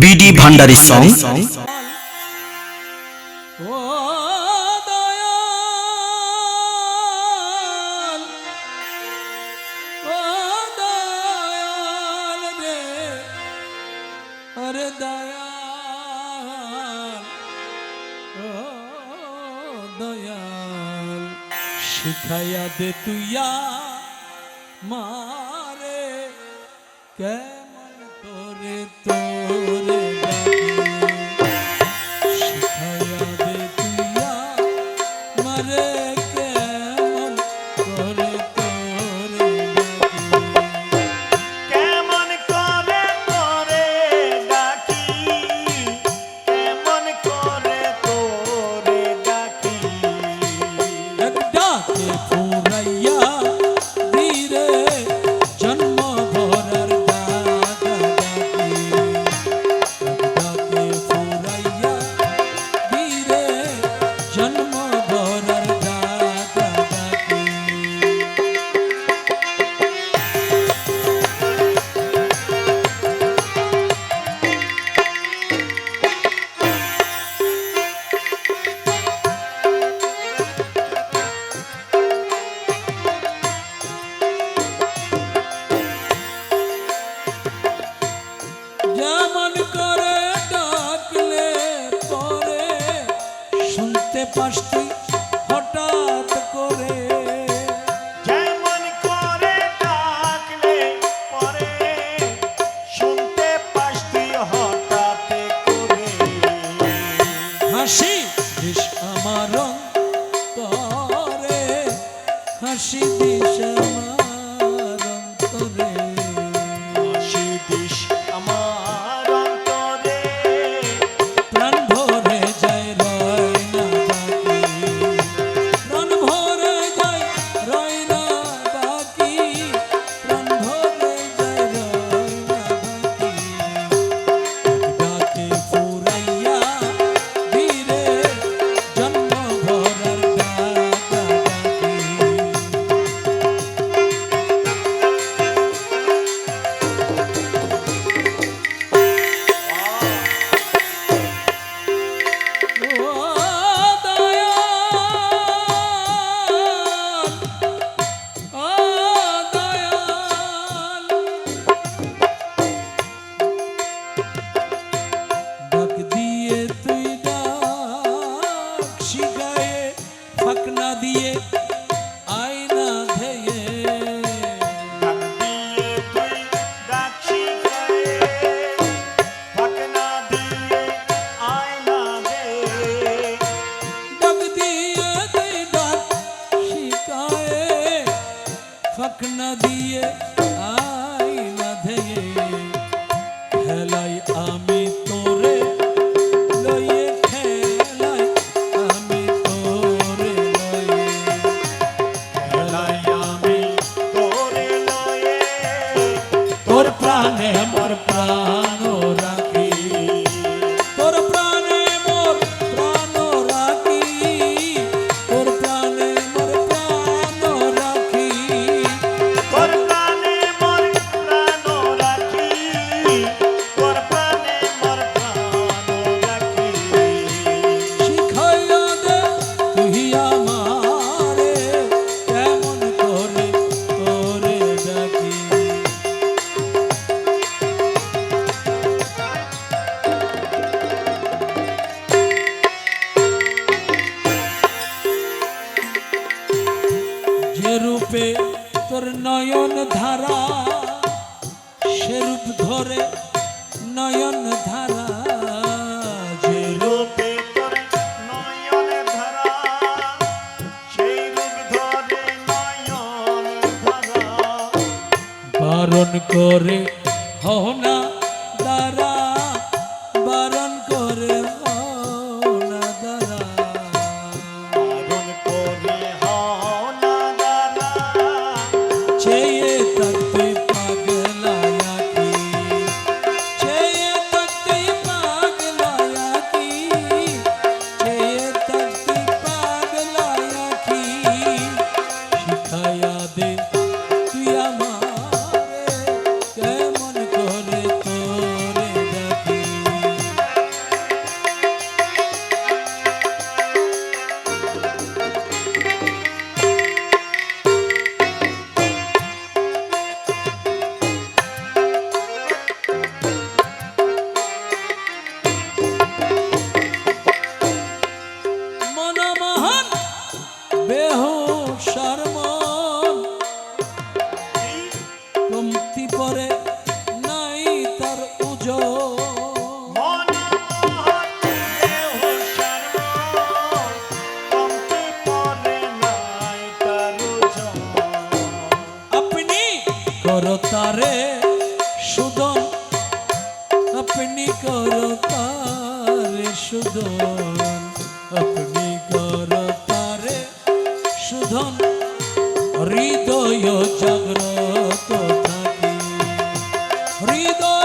BD Bhandari song শিখাইয়া দে তুইয়া মারে কে তোরে পাঁচটি হঠাৎ করে। যেমন করে ডাকলে পরে শুনতে পাঁচটি হঠাৎ করে। হাসি আমার রং করে হাসি দিয়ে ਰੱਖ ਨਾ ਦੀਏ। যে রূপে তোর নয়ন ধারা সে রূপ ধরে নয়ন ধারা। যে রূপে ধরে বারণ করে হ না দ্বারা বারণ করে তারে সুদন আপনি করো তারে সুদন আপনি করো তারে সুধন হৃদয় জাগ্রত থাকি। হৃদয়